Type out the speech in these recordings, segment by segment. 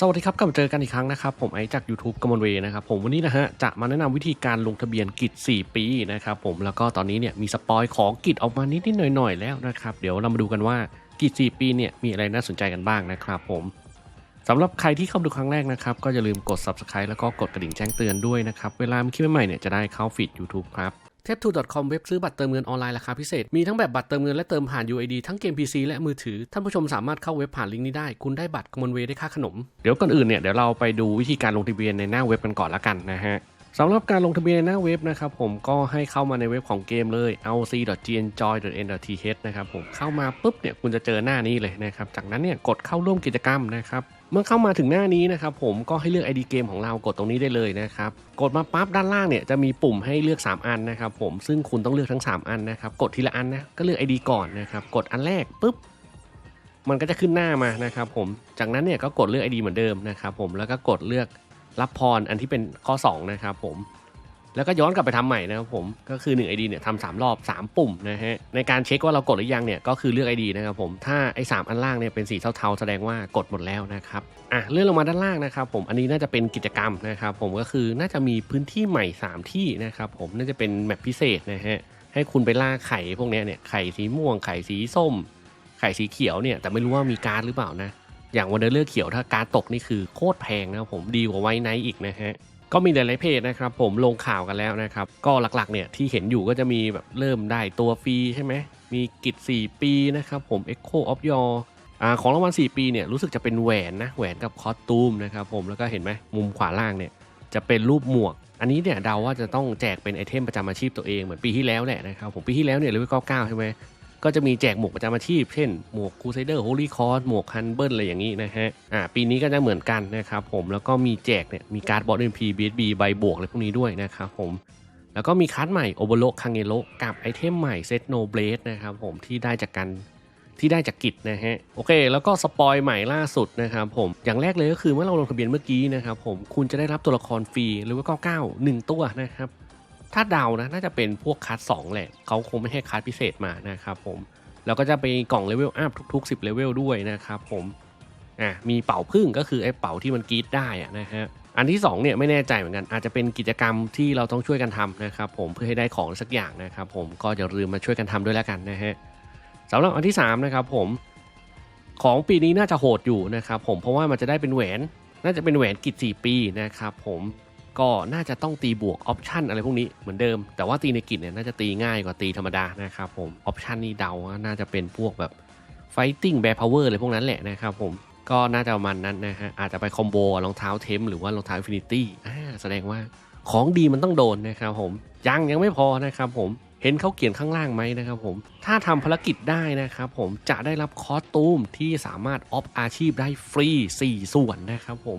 สวัสดีครับกลับมาเจอกันอีกครั้งนะครับ ผมไอจาก YouTube กมลเวย์นะครับผมวันนี้นะฮะจะมาแนะนำวิธีการลงทะเบียนกิจ 4 ปีนะครับผมแล้วก็ตอนนี้เนี่ยมีสปอยของกิจออกมานิดๆหน่อยๆแล้วนะครับเดี๋ยวเรามาดูกันว่ากิจ 4 ปีเนี่ยมีอะไรน่าสนใจกันบ้างนะครับผมสำหรับใครที่เข้ามาดูครั้งแรกนะครับก็อย่าลืมกด Subscribe แล้วก็กดกระดิ่งแจ้งเตือนด้วยนะครับเวลามีคลิปใหม่ๆเนี่ยจะได้เข้าฟีด YouTube ครับ t a p 2 c o m เว็บซื้อบัตรเติมเงินออนไลน์ราคาพิเศษ มีทั้งแบบบัตรเติมเงินและเติมผ่าน UID ทั้งเกม PC และมือถือ ท่านผู้ชมสามารถเข้าเว็บผ่านลิงก์นี้ได้ คุณได้บัตรกมลเวได้ค่าขนม เดี๋ยวก่อนอื่นเนี่ยเดี๋ยวเราไปดูวิธีการลงทะเบียนในหน้าเว็บกันก่อนละกันนะฮะสำหรับการลงทะเบียนในหน้าเว็บนะครับผมก็ให้เข้ามาในเว็บของเกมเลย lc.gnjoy.n.th นะครับผมเข้ามาปุ๊บเนี่ยคุณจะเจอหน้านี้เลยนะครับจากนั้นเนี่ยกดเข้าร่วมกิจกรรมนะครับ เมื่อเข้ามาถึงหน้านี้นะครับผมก็ให้เลือก ID เกมของเรากดตรงนี้ได้เลยนะครับกดมาปั๊บด้านล่างเนี่ยจะมีปุ่มให้เลือก 3 อันนะครับผมซึ่งคุณต้องเลือกทั้ง 3 อันนะครับกดทีละอันนะก็เลือก ID ก่อนนะครับกดอันแรกปุ๊บมันก็จะขึ้นหน้ามานะครับผมจากนั้นเนี่ยก็กดเลือก ID เหมือนเดิมนะครับผมแล้วก็กดเลือกรับพรอันที่เป็นข้อ 2 นะครับผม แล้วก็ย้อนกลับไปทำใหม่นะครับผมก็คือ 1 ID เนี่ยทำสามรอบ 3 ปุ่มนะฮะในการเช็คว่าเรากดหรือยังเนี่ยก็คือเลือก ID นะครับผมถ้าไอ้สอันล่างเนี่ยเป็นสีเทาๆแสดงว่ากดหมดแล้วนะครับอะเลื่อนลงมาด้านล่างนะครับผมอันนี้น่าจะเป็นกิจกรรมนะครับผมก็คือน่าจะมีพื้นที่ใหม่ 3 ที่นะครับผมน่าจะเป็นแมปพิเศษนะฮะให้คุณไปล่าไข่พวกเนี้ยเนี่ยไข่สีม่วงไข่สีส้ม ไข่สีเขียวเนี่ยแต่ไม่รู้ว่ามีการ์ดหรือเปล่านะอย่างวันเดอร์เลือกเขียวถ้าการ์ดตกนี่คือโคตรแพงนะครับผมดีกว่าไวไนท์อีกนะฮะ ก็มีหลายๆเพจนะครับ ผมลงข่าวกันแล้วนะครับ ก็หลักๆ เนี่ยที่เห็นอยู่ก็จะมีแบบเริ่มได้ตัวฟรีใช่ไหมมีกิจ 4 ปีนะครับผม Echo of Your อของรางวัล4ปีเนี่ยรู้สึกจะเป็นแหวนนะแหวนกับคอสตูมนะครับผมแล้วก็เห็นไหมมุมขวาล่างเนี่ยจะเป็นรูปหมวก อันนี้เนี่ยเดาว่าจะต้องแจกเป็นไอเทมประจำอาชีพตัวเองเหมือนปีที่แล้วแหละนะครับผมปีที่แล้วเนี่ยเลเวล99ใช่ไหม ก็จะมีแจกหมวกประจำอาชีพ เช่น หมวกคูไซเดอร์โฮลี่คอร์หมวกฮันเบิลอะไรอย่างนี้นะฮะอ่าปีนี้ก็จะเหมือนกันนะครับผมแล้วก็มีแจกเนี่ยมีการ์ดบอสเอ็มพีบีเอสบีใบบวกอะไรพวกนี้ด้วยนะครับผมแล้วก็มีคัสใหม่โอเบโรคังเงโรกับไอเทมใหม่เซตโนเบลดนะครับผมที่ได้จากกันที่ได้จากกิจนะฮะโอเค แล้วก็สปอยใหม่ล่าสุดนะครับผมอย่างแรกเลยก็คือเมื่อเราลงทะเบียนเมื่อกี้นะครับผมคุณจะได้รับตัวละครฟรีหรือว่า99 1ตัวนะครับ ถ้าเดานะน่าจะเป็นพวกคัสสองแหละเขาคงไม่ให้คัสพิเศษมานะครับผมแล้วก็จะไปกล่องเลเวลอัพทุกๆ 10เลเวลด้วยนะครับผมอะมีเป่าพึ่งก็คือไอ้เป่าที่มันกรีดได้อะนะฮะอันที่2เนี่ยไม่แน่ใจเหมือนกันอาจจะเป็นกิจกรรมที่เราต้องช่วยกันทำนะครับผมเพื่อให้ได้ของสักอย่างนะครับผมก็อย่าลืมมาช่วยกันทำด้วยแล้วกันนะฮะสำหรับอันที่3นะครับผมของปีนี้น่าจะโหดอยู่นะครับผมเพราะว่ามันจะได้เป็นแหวน น่าจะเป็นแหวนกิจ4ปีนะครับผม ก็น่าจะต้องตีบวกออปชันอะไรพวกนี้เหมือนเดิม แต่ว่าตีในกิจเนี่ยน่าจะตีง่ายกว่าตีธรรมดานะครับผมออปชันนี้เดาน่าจะเป็นพวกแบบไฟติ้งแบร์พาวเวอร์อะไรพวกนั้นแหละนะครับผมก็น่าจะประมาณนั้นนะฮะอาจจะไปคอมโบรองเท้าเทมหรือว่ารองเท้าอินฟินิตี้แสดงว่าของดีมันต้องโดนนะครับผมยังยังไม่พอนะครับผมเห็นเขาเขียนข้างล่างไหมนะครับผมถ้าทำภารกิจได้นะครับผมจะได้รับคอสตูมที่สามารถออฟอาชีพได้ฟรี 4 ส่วนนะครับผม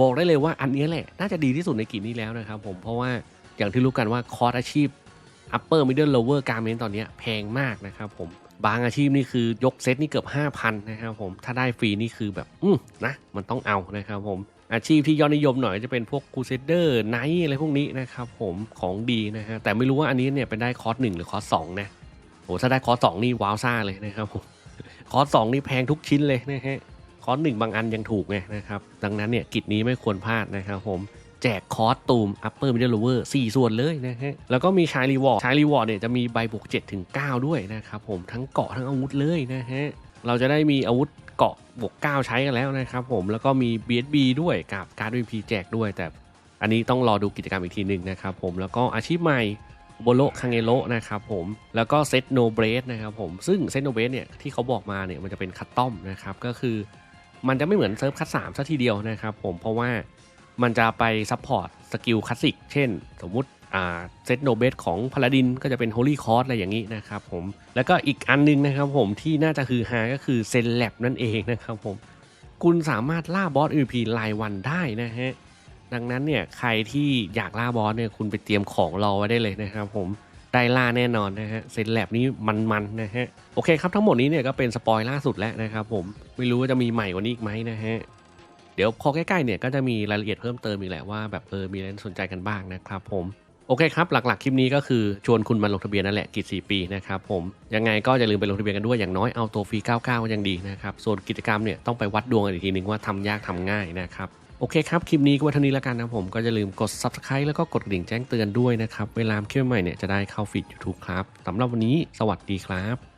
บอกได้เลยว่าอันนี้แหละ น่าจะดีที่สุดในกีนี้แล้วนะครับผมเพราะว่าอย่างที่รู้กันว่าคอร์สอาชีพ upper middle lower garment ตอนนี้แพงมากนะครับผมบางอาชีพนี่คือยกเซตนี่เกือบ 5,000นะครับผมถ้าได้ฟรีนี่คือแบบอืมนะมันต้องเอานะครับผมอาชีพที่ยอดนิยมหน่อยจะเป็นพวกคูเซเดอร์ไนท์อะไรพวกนี้นะครับผมของดีนะฮะแต่ไม่รู้ว่าอันนี้เนี่ยเป็นได้คอร์สหนึ่งหรือคอร์สสองนะโหถ้าได้คอร์สสองนี่ว้าวซ่าเลยนะครับผมคอร์สสองนี่แพงทุกชิ้นเลยนะฮะ อร์สหนึ่งบางอันยังถูกไงนะครับ ดังนั้นเนี่ยกิจนี้ไม่ควรพลาดนะครับผมแจกคอร์สตูม upper middle lower 4 ส่วนเลยนะฮะ แล้วก็มีชายรีวอร์ดชายรีวอร์ดเนี่ยจะมีใบบวก7ถึง9ด้วยนะครับผมทั้งเกาะทั้งอาวุธเลยนะฮะ เราจะได้มีอาวุธเกาะบวก 9 ใช้กันแล้วนะครับผมแล้วก็มี BSB ด้วยกับการ์ด VP แจกด้วย แต่อันนี้ต้องรอดูกิจกรรมอีกทีหนึ่งนะครับผมแล้วก็อาชีพใหม่โบโลคังเอโลนะครับผมแล้วก็เซตโนเบรสนะครับผมซึ่งเซตโนเบรสเนี่ยที่เขาบอกมาเนี่ยมันจะเป็นคัตตอมนะครับก็คือ มันจะไม่เหมือนเซิร์ฟคัสสามซะทีเดียวนะครับผมเพราะว่ามันจะไปซัพพอร์ตสกิลคลาสสิกเช่น สมมุติอ่าเซตโนเบสของพาลาดินก็จะเป็นโฮลี่คอร์สอะไรอย่างนี้นะครับผมแล้วก็อีกอันนึงนะครับผมที่น่าจะคือฮาก็คือเซนแลบนั่นเองนะครับผมคุณสามารถล่าบอส MVP รายวันได้นะฮะดังนั้นเนี่ยใครที่อยากล่าบอสเนี่ยคุณไปเตรียมของรอไว้ได้เลยนะครับผม ได้ล่าแน่นอนนะฮะเซนแลบนี้มันๆนะฮะโอเคครับทั้งหมดนี้เนี่ยก็เป็นสปอยล่าสุดแล้วนะครับผมไม่รู้ว่าจะมีใหม่กว่านี้อีกไหมนะฮะเดี๋ยวพอใกล้ๆเนี่ยก็จะมีรายละเอียดเพิ่มเติมอีกแหละว่าแบบเออมีอะไรสนใจกันบ้างนะครับผมโอเคครับ หลักๆ คลิปนี้ก็คือชวนคุณมาลงทะเบียนนั่นแหละกิจ4ปีนะครับผมยังไงก็อย่าลืมไปลงทะเบียนกันด้วยอย่างน้อยเอาตัวฟรี 99 ก็ยังดีนะครับส่วนกิจกรรมเนี่ยต้องไปวัดดวงกันอีกทีนึงว่าทำยากทำง่ายนะครับ โอเคครับ คลิปนี้ก็ไว้เท่านี้แล้วกันนะผมก็จะลืมกด subscribe แล้วก็กดกระดิ่งแจ้งเตือนด้วยนะครับ เวลาคลิปใหม่เนี่ยจะได้เข้าฟีด YouTube ครับสำหรับวันนี้ สวัสดีครับ